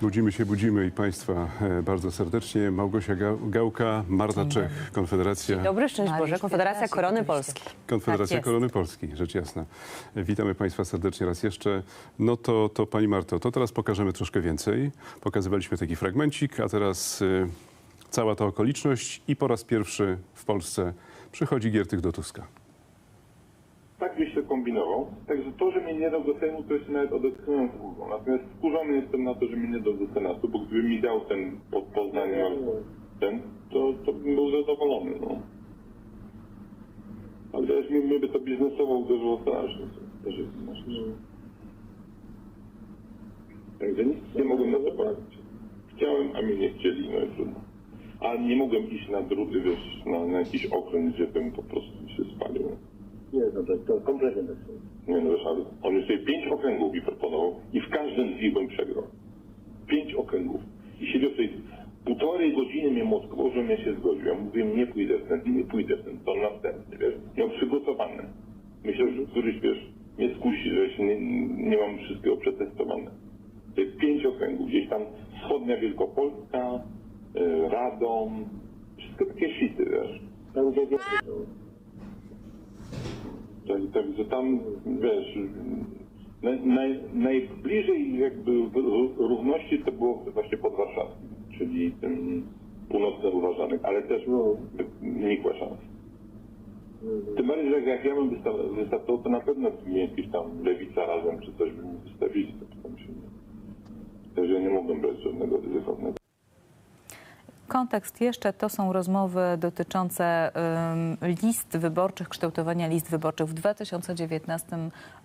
Budzimy się, budzimy i Państwa e, bardzo serdecznie. Małgosia Ga- Gałka, Marta Czech, Konfederacja, Dobry, szczęść Boże, Konfederacja Korony. Polskiej. Konfederacja Tak. Korony Polskiej, rzecz jasna. Witamy Państwa serdecznie raz jeszcze. No to, to Pani Marto, to teraz pokażemy troszkę więcej. Pokazywaliśmy taki fragmencik, a teraz e, cała ta okoliczność i po raz pierwszy w Polsce przychodzi Giertych do Tuska. tak to kombinował. Także to, że mnie nie dał do Sejmu, to jest nawet odetchnąłem z ulgą. Natomiast wkurzony jestem na to, że mnie nie dał do Senatu, bo gdyby mi dał ten pod Poznaniem ten, to, to bym był zadowolony, no. Ale też mi, by to biznesowo uderzyło strasznie. to Też jest. Także nic nie mogłem na to poradzić. Chciałem, a mnie nie chcieli, no i trudno. Ale nie mogłem iść na druty, wiesz, na, na jakiś okręt, gdzie bym po prostu się spalił. Nie, no to, to kompletnie bez sensu. Nie no, ale on już sobie pięć okręgów mi proponował i w każdym z nich bym przegrał. Pięć okręgów. I siedział sobie półtorej godziny mnie mockował, żebym ja się zgodził. Ja mówiłem, nie pójdę w ten, nie pójdę w ten, to następny, wiesz. Miał przygotowane. Myślę, że któryś, wiesz, mnie skusi, że się nie, nie mam wszystkiego przetestowane. To jest pięć okręgów, gdzieś tam wschodnia Wielkopolska, y, Radom, wszystko takie shity, wiesz. Tam gdzie Także tam, wiesz, naj, naj, najbliżej jakby ró- równości to było właśnie pod Warszawskim, czyli tym północnym uważanych, ale też no, nikła szans. Tym bardziej, że jak ja bym wysta- wystartował, to na pewno mnie jakieś tam lewica razem czy coś by mi wystawili, to tam się nie... Także nie mogłem brać żadnego ryzykownego. Kontekst jeszcze to są rozmowy dotyczące list wyborczych, kształtowania list wyborczych w 2019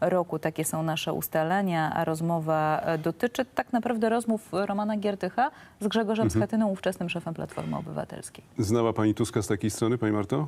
roku. Takie są nasze ustalenia, a rozmowa e, dotyczy tak naprawdę rozmów Romana Giertycha z Grzegorzem Schetyną, ówczesnym szefem Platformy Obywatelskiej. Znała Pani Tuska z takiej strony, Pani Marto?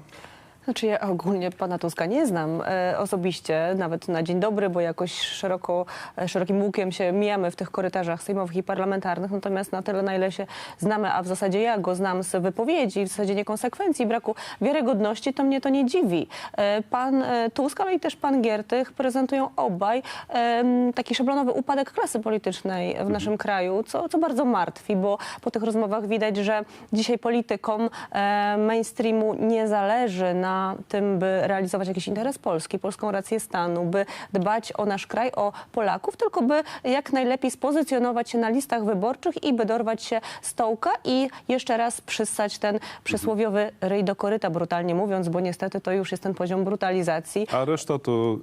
Znaczy ja ogólnie pana Tuska nie znam e, osobiście, nawet na dzień dobry, bo jakoś szeroko, e, szerokim łukiem się mijamy w tych korytarzach sejmowych i parlamentarnych, natomiast na tyle, na ile się znamy, a w zasadzie ja go znam z wypowiedzi, w zasadzie niekonsekwencji, braku wiarygodności, to mnie to nie dziwi. E, pan e, Tusk, ale i też pan Giertych prezentują obaj em, taki szablonowy upadek klasy politycznej w naszym kraju, co, co bardzo martwi, bo po tych rozmowach widać, że dzisiaj politykom e, mainstreamu nie zależy na tym, by realizować jakiś interes Polski, polską rację stanu, by dbać o nasz kraj, o Polaków, tylko by jak najlepiej spozycjonować się na listach wyborczych i by dorwać się stołka i jeszcze raz przyssać ten przysłowiowy ryj do koryta, brutalnie mówiąc, bo niestety to już jest ten poziom brutalizacji. A reszta to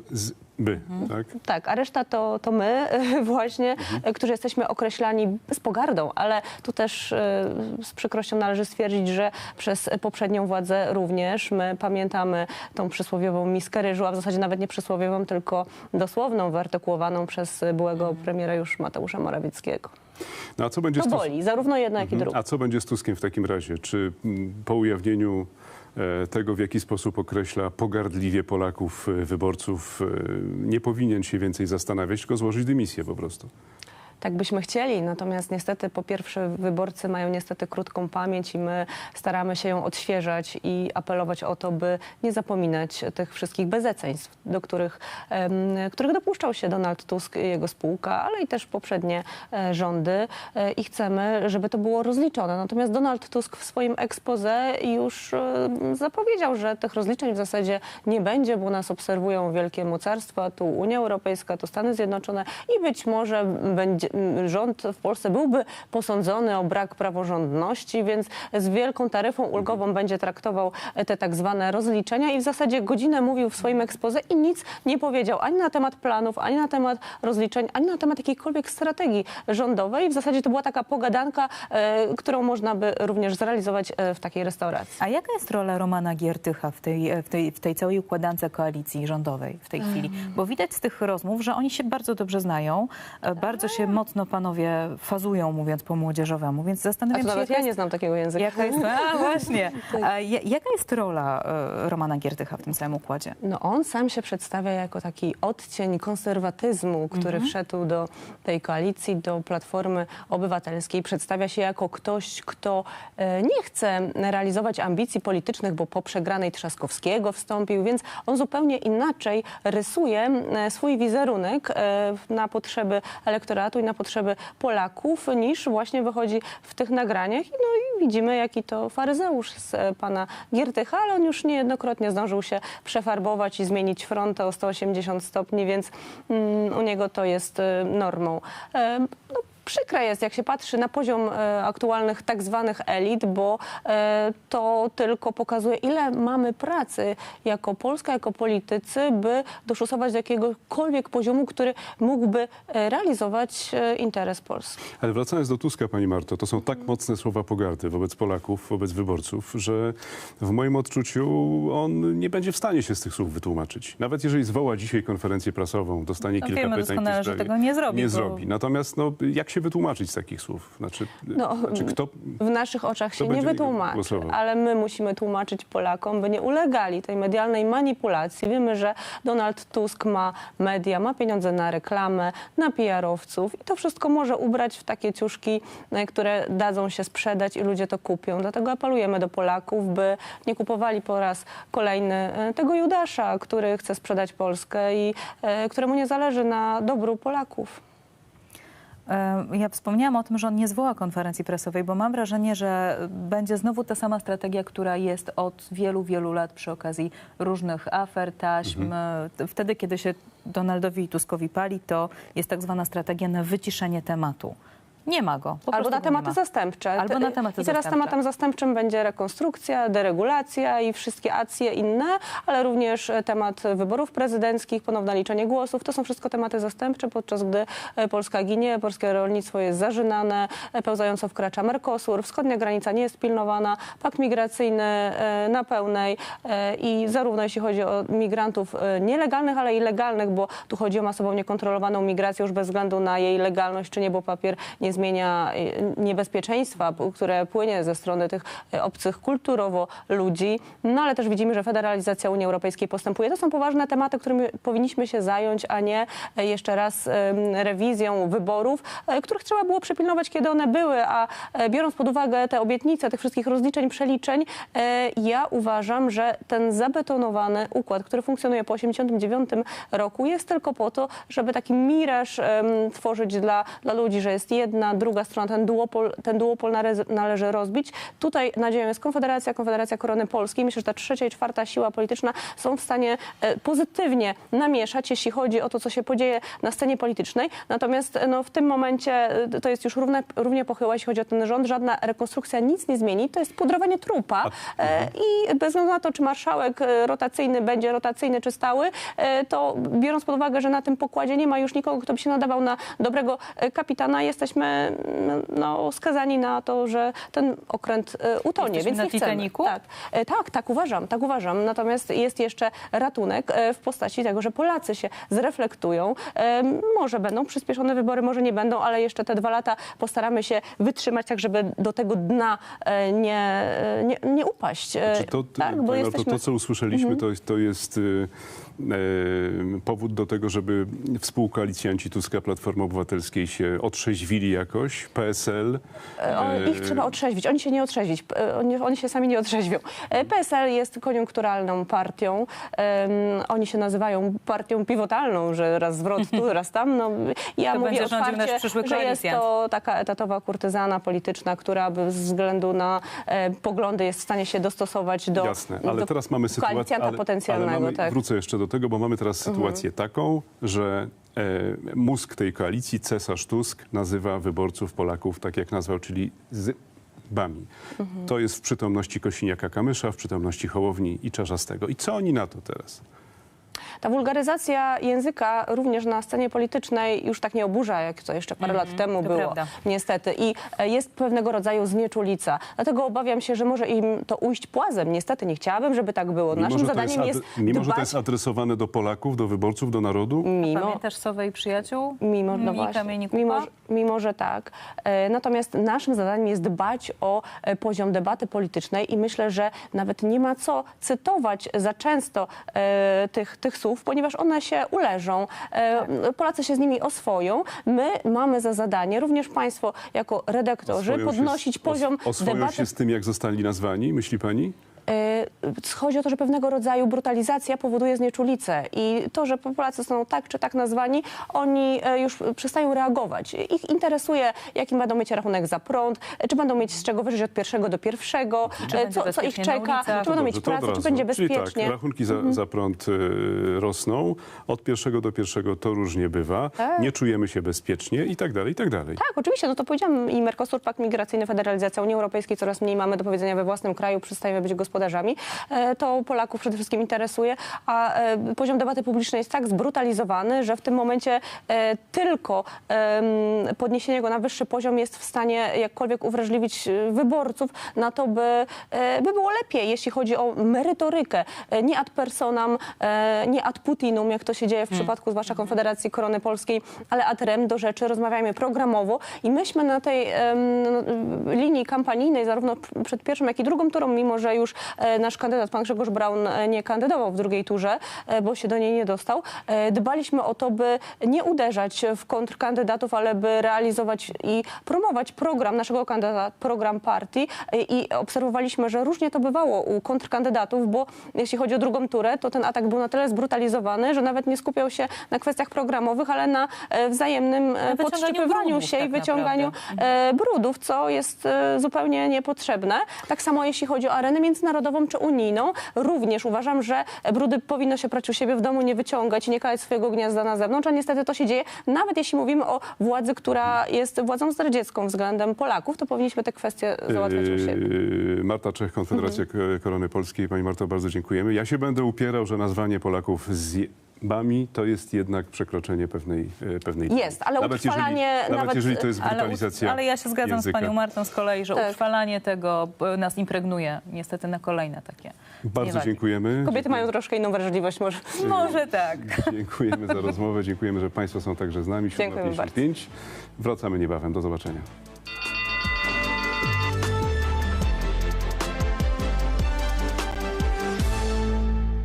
by, tak? Tak, a reszta to, to my właśnie, e, którzy jesteśmy określani z pogardą, ale tu też e, z przykrością należy stwierdzić, że przez poprzednią władzę również my pamiętamy tą przysłowiową miskę ryżu, a w zasadzie nawet nie przysłowiową, tylko dosłowną, wyartykułowaną przez byłego premiera już Mateusza Morawieckiego. No, a co będzie To boli, zarówno jedno, jak i drugie. A co będzie z Tuskiem w takim razie? Czy po ujawnieniu tego, w jaki sposób określa pogardliwie Polaków, e, wyborców, e, nie powinien się więcej zastanawiać, tylko złożyć dymisję po prostu? Tak byśmy chcieli, natomiast niestety po pierwsze wyborcy mają niestety krótką pamięć i my staramy się ją odświeżać i apelować o to, by nie zapominać tych wszystkich bezeceństw, do których, których dopuszczał się Donald Tusk i jego spółka, ale i też poprzednie e, rządy e, i chcemy, żeby to było rozliczone. Natomiast Donald Tusk w swoim expose już zapowiedział, że tych rozliczeń w zasadzie nie będzie, bo nas obserwują wielkie mocarstwa, tu Unia Europejska, tu Stany Zjednoczone i być może będzie, rząd w Polsce byłby posądzony o brak praworządności, więc z wielką taryfą ulgową będzie traktował e, te tak zwane rozliczenia i w zasadzie godzinę mówił w swoim expose i nic nie powiedział ani na temat planów, ani na temat rozliczeń, ani na temat jakiejkolwiek strategii rządowej. W zasadzie to była taka pogadanka, e, którą można by również zrealizować e, w takiej restauracji. A jaka jest rola Romana Giertycha w tej, w tej, w tej całej układance koalicji rządowej w tej chwili? Bo widać z tych rozmów, że oni się bardzo dobrze znają, e, bardzo się mocno panowie fazują, mówiąc po młodzieżowemu, więc zastanawiam się, nawet ja nie jest, znam takiego języka. jaka jest... A właśnie. A ja- jaka jest rola e, Romana Giertycha w tym całym układzie? No on sam się przedstawia jako taki odcień konserwatyzmu, który wszedł do tej koalicji, do Platformy Obywatelskiej. Przedstawia się jako ktoś, kto e, nie chce realizować ambicji politycznych, bo po przegranej Trzaskowskiego wstąpił, więc on zupełnie inaczej rysuje e, swój wizerunek na potrzeby elektoratu i na potrzeby Polaków, niż właśnie wychodzi w tych nagraniach. No i widzimy, jaki to faryzeusz z e, pana Giertycha, ale on już niejednokrotnie zdążył się przefarbować i zmienić frontę o 180 stopni, więc mm, u niego to jest e, normą. E, no, Przykre jest, jak się patrzy na poziom e, aktualnych tak zwanych elit, bo e, to tylko pokazuje, ile mamy pracy jako Polska, jako politycy, by doszusować do jakiegokolwiek poziomu, który mógłby e, realizować interes Polski. Ale wracając do Tuska, pani Marto, to są tak mocne słowa pogardy wobec Polaków, wobec wyborców, że w moim odczuciu on nie będzie w stanie się z tych słów wytłumaczyć. Nawet jeżeli zwoła dzisiaj konferencję prasową, dostanie No kilka wiemy pytań w tej doskonale, że tego nie zrobi, Nie bo- zrobi. Natomiast no, jak się wytłumaczyć z takich słów? Znaczy, No, znaczy kto... W naszych oczach się nie wytłumaczy, głosował? ale my musimy tłumaczyć Polakom, by nie ulegali tej medialnej manipulacji. Wiemy, że Donald Tusk ma media, ma pieniądze na reklamę, na PR-owców i to wszystko może ubrać w takie ciuszki, e, które dadzą się sprzedać i ludzie to kupią. Dlatego apelujemy do Polaków, by nie kupowali po raz kolejny e, tego Judasza, który chce sprzedać Polskę i e, któremu nie zależy na dobru Polaków. E, Ja wspomniałam o tym, że on nie zwoła konferencji prasowej, bo mam wrażenie, że będzie znowu ta sama strategia, która jest od wielu, wielu lat przy okazji różnych afer, taśm. E, Wtedy, kiedy się Donaldowi Tuskowi pali, to jest tak zwana strategia na wyciszenie tematu. Nie ma go. Albo na tematy ma. zastępcze. Albo na tematy I teraz zastępcze. tematem zastępczym będzie rekonstrukcja, deregulacja i wszystkie acje inne, ale również e, temat wyborów prezydenckich, ponowne liczenie głosów. To są wszystko tematy zastępcze, podczas gdy e, Polska ginie, polskie rolnictwo jest zarzynane, e, pełzająco wkracza Mercosur, wschodnia granica nie jest pilnowana, pakt migracyjny na pełnej i zarówno jeśli chodzi o migrantów nielegalnych, ale i legalnych, bo tu chodzi o masową niekontrolowaną migrację już bez względu na jej legalność czy nie, bo papier nie zmienia e, niebezpieczeństwa, które płynie ze strony tych e, obcych kulturowo ludzi. No ale też widzimy, że federalizacja Unii Europejskiej postępuje. To są poważne tematy, którymi powinniśmy się zająć, a nie e, jeszcze raz rewizją wyborów, których trzeba było przepilnować, kiedy one były, a biorąc pod uwagę te obietnice, tych wszystkich rozliczeń, przeliczeń, ja uważam, że ten zabetonowany układ, który funkcjonuje po 1989 roku, jest tylko po to, żeby taki miraż tworzyć dla, dla ludzi, że jest jedna, druga strona, ten duopol, ten duopol należy, rozbić. Tutaj nadzieją jest Konfederacja, Konfederacja Korony Polskiej. Myślę, że ta trzecia i czwarta siła polityczna są w stanie e, pozytywnie namieszać, jeśli chodzi o to, co się podzieje na scenie politycznej. Natomiast e, no, w tym momencie e, to jest już równe, równie pochyła, jeśli chodzi o ten rząd. Żadna rekonstrukcja nic nie zmieni. To jest pudrowanie trupa. E, I bez względu na to, czy marszałek rotacyjny będzie rotacyjny czy stały, to biorąc pod uwagę, że na tym pokładzie nie ma już nikogo, kto by się nadawał na dobrego kapitana, jesteśmy no, skazani na to, że ten okręt e, utonie. Jesteśmy więc na nie chcemy. Titanicu? Tak, E, tak, tak uważam, tak uważam. Natomiast jest jeszcze ratunek e, w postaci tego, że Polacy się zreflektują. Może będą przyspieszone wybory, może nie będą, ale jeszcze te dwa lata postaramy się wytrzymać tak, żeby do tego dna nie, nie, nie upaść. E, Czy to, tak, bo Marto, jesteśmy... Mhm. to, co usłyszeliśmy, to, jest- to jest y, e, powód do tego, żeby współkoalicjanci Tuska Platformy Obywatelskiej się otrzeźwili jakoś, PSL. E, O, e, ich trzeba otrzeźwić. Oni się nie otrzeźwić. E, Oni, oni się sami nie otrzeźwią. PSL jest koniunkturalną partią. Oni się nazywają partią pivotalną, że raz zwrot tu, raz tam. No, ja To mówię otwarcie, przyszły że jest to taka etatowa kurtyzana polityczna, która bez względu na e, poglądy jest w stanie się dostosować do Jasne, ale do teraz mamy sytuację. koalicjanta Ale, potencjalnego. ale mamy, tak. Wrócę jeszcze do tego, bo mamy teraz sytuację taką, że mózg tej koalicji, cesarz Tusk, nazywa wyborców Polaków tak, jak nazwał, czyli z bami. To jest w przytomności Kosiniaka-Kamysza, w przytomności Hołowni i Czarzastego. I co oni na to teraz? Ta wulgaryzacja języka również na scenie politycznej już tak nie oburza, jak to jeszcze parę lat temu to było, prawda. niestety. I e, jest pewnego rodzaju znieczulica. Dlatego obawiam się, że może im to ujść płazem. Niestety nie chciałabym, żeby tak było. Naszym to jest, zadaniem ad- jest mimo że to dbać, jest adresowane do Polaków, do wyborców, do narodu, mimo, Pamiętasz Sowę i przyjaciół? Mimo, no właśnie, mimo, że- mimo, że tak. E, Natomiast naszym zadaniem jest dbać o e, poziom debaty politycznej i myślę, że nawet nie ma co cytować za często tych, tych słów, ponieważ one się uleżą. E, Polacy się z nimi oswoją. My mamy za zadanie, również państwo jako redaktorzy, oswoją się podnosić poziom os, oswoją debaty się z tym, jak zostali nazwani, myśli pani? Y, chodzi o to, że pewnego rodzaju brutalizacja powoduje znieczulicę i to, że Polacy są tak czy tak nazwani, oni e, już przestają reagować. Ich interesuje, jaki będą mieć rachunek za prąd, e, czy będą mieć z czego wyżyć od pierwszego do pierwszego, e, co, co ich czeka, czy będą mieć pracę, czy będzie Czyli bezpiecznie. tak, rachunki za, za prąd y, rosną, od pierwszego do pierwszego to różnie bywa, Tak. nie czujemy się bezpiecznie i tak dalej, i tak dalej. Tak, oczywiście, no to powiedziałam i Mercosur, pakt migracyjny, federalizacja Unii Europejskiej, coraz mniej mamy do powiedzenia we własnym kraju, przestajemy być gospodarzami. E, To Polaków przede wszystkim interesuje, a e, poziom debaty publicznej jest tak zbrutalizowany, że w tym momencie e, tylko podniesienie go na wyższy poziom jest w stanie jakkolwiek uwrażliwić wyborców na to, by, by było lepiej, jeśli chodzi o merytorykę. Nie ad personam, nie ad Putinum, jak to się dzieje w przypadku zwłaszcza Konfederacji Korony Polskiej, ale ad rem do rzeczy, rozmawiajmy programowo i myśmy na tej no, linii kampanijnej, zarówno przed pierwszym, jak i drugą turą, mimo że już nasz kandydat, pan Grzegorz Braun, e, nie kandydował w drugiej turze, e, bo się do niej nie dostał, e, dbaliśmy o to, by nie uderzać w kontrkandydatów, ale by realizować i promować program naszego kandydata, program partii e, i obserwowaliśmy, że różnie to bywało u kontrkandydatów, bo jeśli chodzi o drugą turę, to ten atak był na tyle zbrutalizowany, że nawet nie skupiał się na kwestiach programowych, ale na e, wzajemnym e, Na podszczypywaniu brudów się i tak wyciąganiu naprawdę. e, brudów, co jest e, zupełnie niepotrzebne. Tak samo jeśli chodzi o arenę międzynarodową czy unijną, również uważam, że brudy powinno się prać u siebie w domu, nie wyciągać, nie kalać swojego gniazda na zewnątrz, a niestety to się dzieje. Nawet jeśli mówimy o władzy, która jest władzą zdradziecką względem Polaków, to powinniśmy te kwestie załatwiać u siebie. Yy, Marta Czech, Konfederacja K- Korony Polskiej. Pani Marto, bardzo dziękujemy. Ja się będę upierał, że nazwanie Polaków zjebami to jest jednak przekroczenie pewnej, e, pewnej Jest, ale nawet utrwalanie jeżeli, nawet, nawet- jeżeli to jest Ale, brutalizacja ale ja się zgadzam języka. z panią Martą z kolei, że Tak. utrwalanie tego e, nas impregnuje niestety na kolejne takie. Bardzo dziękujemy. Kobiety mają troszkę inną wrażliwość może. Może tak. Dziękujemy za rozmowę. Dziękujemy, że Państwo są także z nami. Dziękujemy 7.55. Wracamy niebawem. Do zobaczenia.